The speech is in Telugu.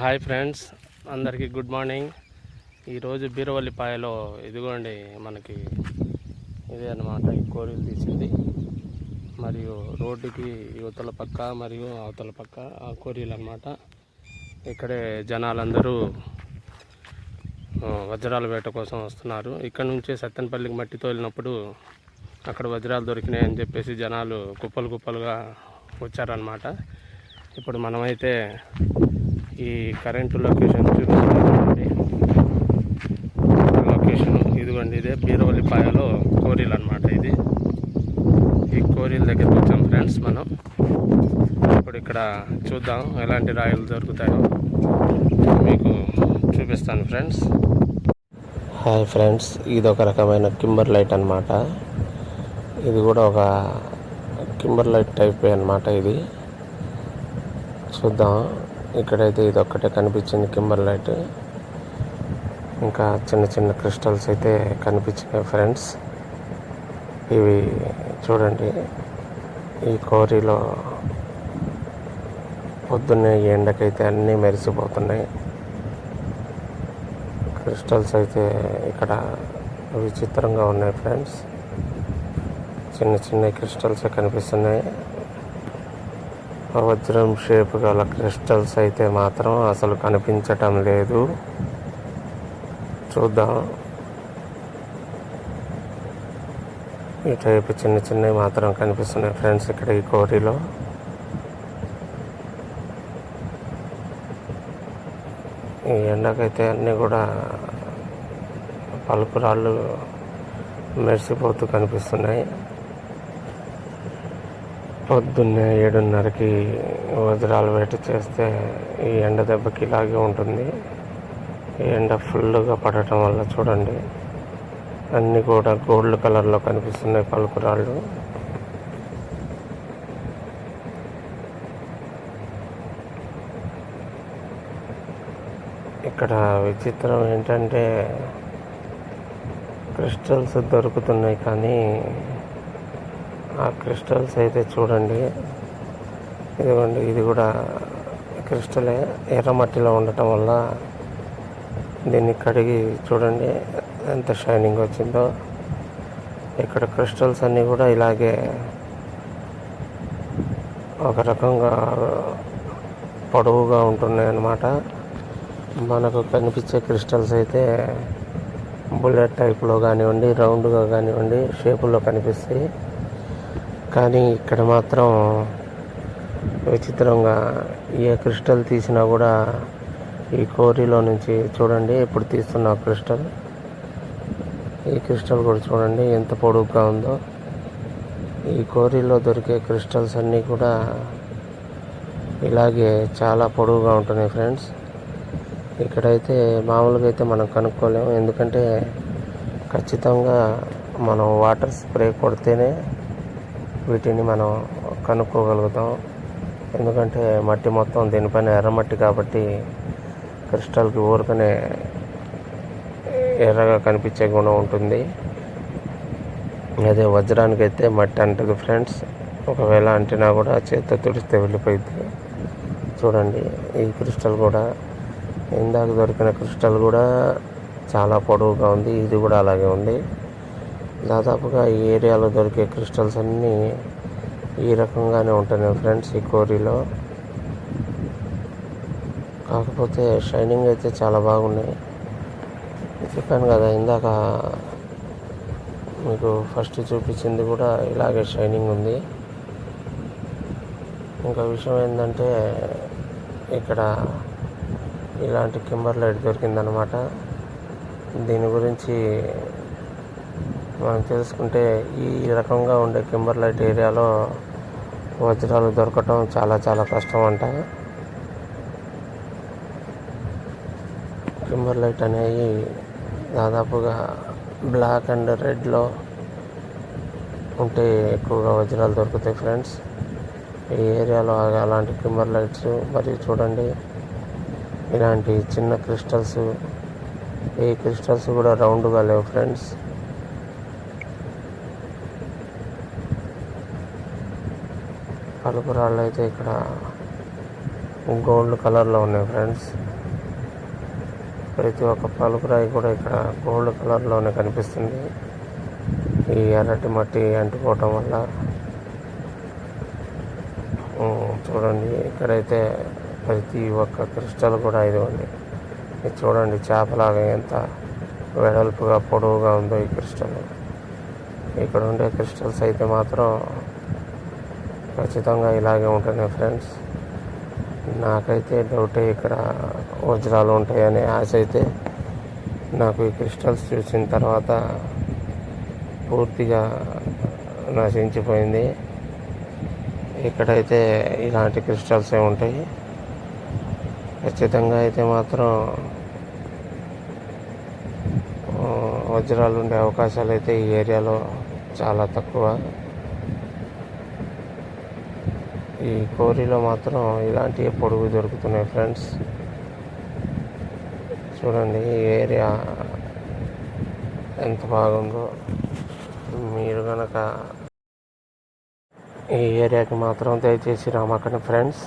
హాయ్ ఫ్రెండ్స్ అందరికీ గుడ్ మార్నింగ్. ఈరోజు బీరవల్లిపాయలో ఇదిగోండి మనకి ఇదే అన్నమాట ఈ కోరిలు తీసింది. మరియు రోడ్డుకి యువతల పక్క మరియు అవతల పక్క ఆ కోరీలు అనమాట ఇక్కడే జనాలందరూ వజ్రాల వేట కోసం వస్తున్నారు. ఇక్కడ నుంచే సత్తెనపల్లికి మట్టితో వెళ్ళినప్పుడు అక్కడ వజ్రాలు దొరికినాయి అని చెప్పేసి జనాలు కుప్పలు కుప్పలుగా వచ్చారనమాట ఇప్పుడు మనమైతే ఈ కరెంటు లొకేషన్ చూపిస్తున్నామండి లొకేషన్ ఇదిగోండి ఇదే బీరవల్లిపాయలో కోరీలు అనమాట ఇది. ఈ కోరీల దగ్గరికి వచ్చాం ఫ్రెండ్స్ మనం. ఇప్పుడు ఇక్కడ చూద్దాం ఎలాంటి రాయలు దొరుకుతాయో. మీకు చూపిస్తాను ఫ్రెండ్స్. హాయ్ ఫ్రెండ్స్ ఇది ఒక రకమైన కింబర్ లైట్ అనమాట ఇది కూడా ఒక కింబర్ లైట్ టైప్ అనమాట ఇది. చూద్దాం. ఇక్కడైతే ఇది ఒక్కటే కనిపించింది కింబర్ లైట్. ఇంకా చిన్న చిన్న క్రిస్టల్స్ అయితే కనిపించినాయి ఫ్రెండ్స్. ఇవి చూడండి ఈ కోరిలో పొద్దున్నే ఎండకైతే అన్నీ మెరిసిపోతున్నాయి. క్రిస్టల్స్ అయితే ఇక్కడ విచిత్రంగా ఉన్నాయి ఫ్రెండ్స్. చిన్న చిన్న క్రిస్టల్స్ కనిపిస్తున్నాయి. వజ్రం షేప్ గల క్రిస్టల్స్ అయితే మాత్రం అసలు కనిపించటం లేదు. చూద్దాం. ఈ టైప్ చిన్న చిన్నవి మాత్రం కనిపిస్తున్నాయి ఫ్రెండ్స్ ఇక్కడ ఈ కోరిలో. ఈ ఎండకైతే అన్నీ కూడా పలుపురాళ్ళు మెరిసిపోతూ కనిపిస్తున్నాయి. పొద్దున్నే ఏడున్నరకి వజ్రాలు వేట చేస్తే ఈ ఎండ దెబ్బకి ఇలాగే ఉంటుంది. ఈ ఎండ ఫుల్గా పడటం వల్ల చూడండి అన్నీ కూడా గోల్డ్ కలర్లో కనిపిస్తున్నాయి పలుకురాళ్ళు. ఇక్కడ విచిత్రం ఏంటంటే క్రిస్టల్స్ దొరుకుతున్నాయి కానీ ఆ క్రిస్టల్స్ అయితే చూడండి. ఇదిగోండి ఇది కూడా క్రిస్టలే. ఎర్రమట్టిలో ఉండటం వల్ల దీన్ని కడిగి చూడండి ఎంత షైనింగ్ వచ్చిందో. ఇక్కడ క్రిస్టల్స్ అన్నీ కూడా ఇలాగే ఒక రకంగా పొడవుగా ఉంటున్నాయి అన్నమాట మనకు కనిపించే క్రిస్టల్స్ అయితే బుల్లెట్ టైప్లో కానివ్వండి రౌండ్గా కానివ్వండి షేపుల్లో కనిపిస్తాయి. కానీ ఇక్కడ మాత్రం విచిత్రంగా ఏ క్రిస్టల్ తీసినా కూడా ఈ కోరిలో నుంచి చూడండి ఇప్పుడు తీస్తున్న క్రిస్టల్. ఈ క్రిస్టల్ కూడా చూడండి ఎంత పొడుగ్గా ఉందో. ఈ కోరిలో దొరికే క్రిస్టల్స్ అన్నీ కూడా ఇలాగే చాలా పొడవుగా ఉంటున్నాయి ఫ్రెండ్స్. ఇక్కడైతే మామూలుగా అయితే మనం కనుక్కోలేము ఎందుకంటే ఖచ్చితంగా మనం వాటర్ స్ప్రే కొడితేనే వీటిని మనం కనుక్కోగలుగుతాం. ఎందుకంటే మట్టి మొత్తం దీనిపైన ఎర్రమట్టి కాబట్టి క్రిస్టల్కి ఊరుకునే ఎర్రగా కనిపించే గుణం ఉంటుంది. అదే వజ్రానికి అయితే మట్టి అంటది ఫ్రెండ్స్. ఒకవేళ అంటినా కూడా చేత్తో తుడిస్తే వెళ్ళిపోయింది చూడండి ఈ క్రిస్టల్ కూడా ఇందాక దొరికిన క్రిస్టల్ కూడా చాలా పొడవుగా ఉంది. ఇది కూడా అలాగే ఉంది. దాదాపుగా ఈ ఏరియాలో దొరికే క్రిస్టల్స్ అన్నీ ఈ రకంగానే ఉంటున్నాయి ఫ్రెండ్స్ ఈ కోరిలో. కాకపోతే షైనింగ్ అయితే చాలా బాగున్నాయి. చెప్పాను కదా ఇందాక మీకు ఫస్ట్ చూపించింది కూడా ఇలాగే షైనింగ్ ఉంది. ఇంకా విషయం ఏంటంటే ఇక్కడ ఇలాంటి కింబర్ లైట్ దొరికిందనమాట. దీని గురించి మనం తెలుసుకుంటే ఈ రకంగా ఉండే కింబర్లైట్ ఏరియాలో వజ్రాలు దొరకటం చాలా చాలా కష్టం అంట కింబర్లైట్ అనేవి దాదాపుగా బ్లాక్ అండ్ రెడ్లో ఉంటే ఎక్కువగా వజ్రాలు దొరుకుతాయి ఫ్రెండ్స్. ఈ ఏరియాలో అలాంటి కింబర్ లైట్స్ మరియు చూడండి. ఇలాంటి చిన్న క్రిస్టల్స్ ఈ క్రిస్టల్స్ కూడా రౌండ్గా లేవు ఫ్రెండ్స్. పలుపు రాళ్ళు అయితే ఇక్కడ గోల్డ్ కలర్లో ఉన్నాయి ఫ్రెండ్స్. ప్రతి ఒక్క పలుకురాయి కూడా ఇక్కడ గోల్డ్ కలర్లోనే కనిపిస్తుంది. ఈ ఎర్రటి మట్టి అంటుకోవటం వల్ల. చూడండి ఇక్కడైతే ప్రతి ఒక్క క్రిస్టల్ కూడా ఇదిగోండి ఇది చూడండి చేపలాగా ఎంత వెడల్పుగా పొడవుగా ఉందో ఈ క్రిస్టల్. ఇక్కడ ఉండే క్రిస్టల్స్ అయితే మాత్రం ఖచ్చితంగా ఇలాగే ఉంటున్నాయి ఫ్రెండ్స్. నాకైతే డౌటే ఇక్కడ వజ్రాలు ఉంటాయనే ఆశ అయితే నాకు ఈ క్రిస్టల్స్ చూసిన తర్వాత పూర్తిగా నశించిపోయింది. ఇక్కడైతే ఇలాంటి క్రిస్టల్సే ఉంటాయి. ఖచ్చితంగా అయితే మాత్రం వజ్రాలు ఉండే అవకాశాలు అయితే ఈ ఏరియాలో చాలా తక్కువ. ఈ కోరిలో మాత్రం ఇలాంటి పొడుగు దొరుకుతున్నాయి ఫ్రెండ్స్. చూడండి ఈ ఏరియా ఎంత బాగుందో. మీరు కనుక ఈ ఏరియాకి మాత్రం దయచేసి రామాకండి ఫ్రెండ్స్.